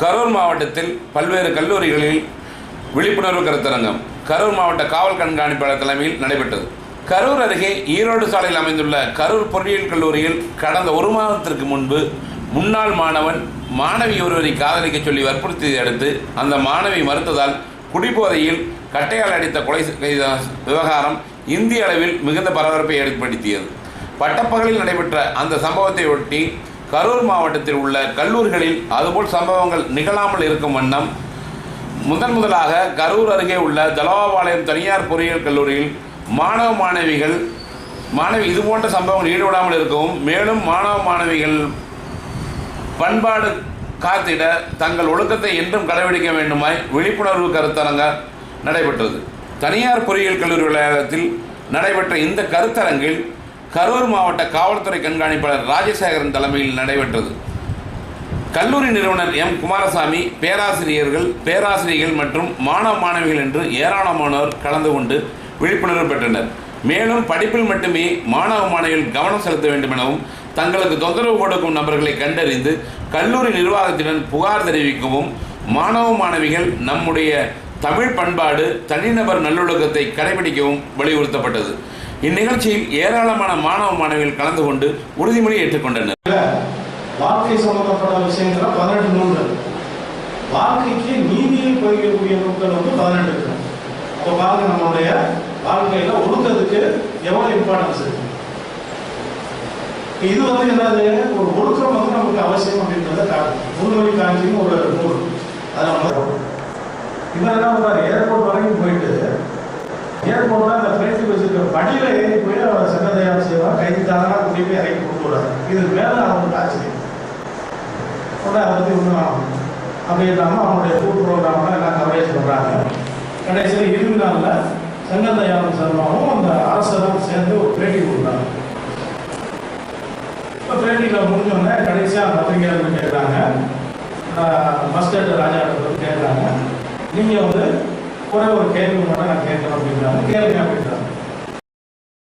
கரூர் மாவட்டத்தில் பல்வேறு கல்லூரிகளில் விழிப்புணர்வு கருத்தரங்கம் கரூர் மாவட்ட காவல் கண்காணிப்பாளர் தலைமையில் நடைபெற்றது. கரூர் அருகே ஈரோடு சாலையில் அமைந்துள்ள கரூர் பொறியியல் கல்லூரியில் கடந்த ஒரு மாதத்திற்கு முன்பு முன்னாள் மாணவன் மாணவி ஒருவரை காதலிக்க சொல்லி வற்புறுத்தியதை அடுத்து அந்த மாணவி மறுத்ததால் குடிபோதையில் கட்டையால் அடித்த கொலை செய்த விவகாரம் இந்திய அளவில் மிகுந்த பரபரப்பை ஏற்படுத்தியது. பட்டப்பகலில் நடைபெற்ற அந்த சம்பவத்தை ஒட்டி கரூர் மாவட்டத்தில் உள்ள கல்லூரிகளில் அதுபோல் சம்பவங்கள் நிகழாமல் இருக்கும் வண்ணம் முதன் முதலாக கரூர் அருகே உள்ள தலவாபாளையம் தனியார் பொறியியல் கல்லூரியில் மாணவ மாணவிகள் மாணவி இதுபோன்ற சம்பவங்கள் ஈடுபடாமல் இருக்கவும் மேலும் மாணவ மாணவிகள் பண்பாடு காத்திட தங்கள் ஒழுக்கத்தை என்றும் கடைபிடிக்க வேண்டுமாய் விழிப்புணர்வு கருத்தரங்க நடைபெற்றது. தனியார் பொறியியல் கல்லூரி வளாகத்தில் நடைபெற்ற இந்த கருத்தரங்கில் கரூர் மாவட்ட காவல்துறை கண்காணிப்பாளர் ராஜசேகரன் தலைமையில் நடைபெற்றது. கல்லூரி நிறுவனர் எம். குமாரசாமி பேராசிரியர்கள் பேராசிரியர்கள் மற்றும் மாணவ மாணவிகள் என்று ஏராளமானோர் கலந்து கொண்டு விழிப்புணர்வு பெற்றனர். மேலும் படிப்பில் மட்டுமே மாணவ மாணவிகள் கவனம் செலுத்த வேண்டும் எனவும் தங்களுக்கு தொந்தரவு கொடுக்கும் நபர்களை கண்டறிந்து கல்லூரி நிர்வாகத்திடம் புகார் தெரிவிக்கவும் மாணவ மாணவிகள் நம்முடைய தமிழ் பண்பாடு தனிநபர் நல்லொழுக்கத்தை கடைபிடிக்கவும் வலியுறுத்தப்பட்டது. இந்நிகழ்ச்சியில் ஏராளமான மாணவ மாணவிகள் கலந்து கொண்டு உறுதிமொழி ஏற்றுக்கொண்டனர். வாழ்க்கை சம்பந்தப்பட்ட விஷயங்கள் பதினெட்டு நூல்கள். வாழ்க்கைக்கு நீதியை பதிக்கக்கூடிய நூல்கள் வந்து பதினெட்டு. இருக்கு அப்போ பாருங்க நம்மளுடைய வாழ்க்கையில ஒழுக்கத்துக்கு எவ்வளவு இம்பார்ட்டன்ஸ் இருக்கு. இது வந்து என்னது? ஒரு ஒழுக்கம் வந்து நமக்கு அவசியம் அப்படின்றத காட்டும் முன்மொழி காஞ்சின்னு ஒரு நூல். அதை நம்ம இவர் என்ன பண்றாரு? ஏர்போர்ட் வரைக்கும் போயிட்டு ஏர்போர்ட்ல அந்த ஃபிளைட்டுக்கு வச்சிருக்க படியில ஏறி போய் அவர் சங்கதையார் செய்வா கைது தானா கொண்டு போய் இறக்கி கொடுத்துறாரு இது மேல அவங்களுக்கு ஆச்சரியம் உடனே அதை பத்தி ஒன்றும் அப்படி இல்லாமல் அவங்களுடைய ஃபுட் ப்ரோக்ராம்லாம் எல்லாம் கவரேஜ் பண்ணுறாங்க கடைசியில் இறுதி நாளில் சங்கதயானம் சர்மாவும் அந்த அரசரும் சேர்ந்து ஒரு பேட்டி கொடுத்தாங்க. இப்போ பேட்டியில் முடிஞ்சோடனே கடைசியாக பத்திரிகையாளர்கள் கேட்குறாங்க மஸ்டர் ராஜா கேட்குறாங்க நீங்கள் வந்து கூட ஒரு கேள்வி மட்டும் நான் கேட்கணும் அப்படின்றாங்க. கேளுங்க அப்படின்றாங்க.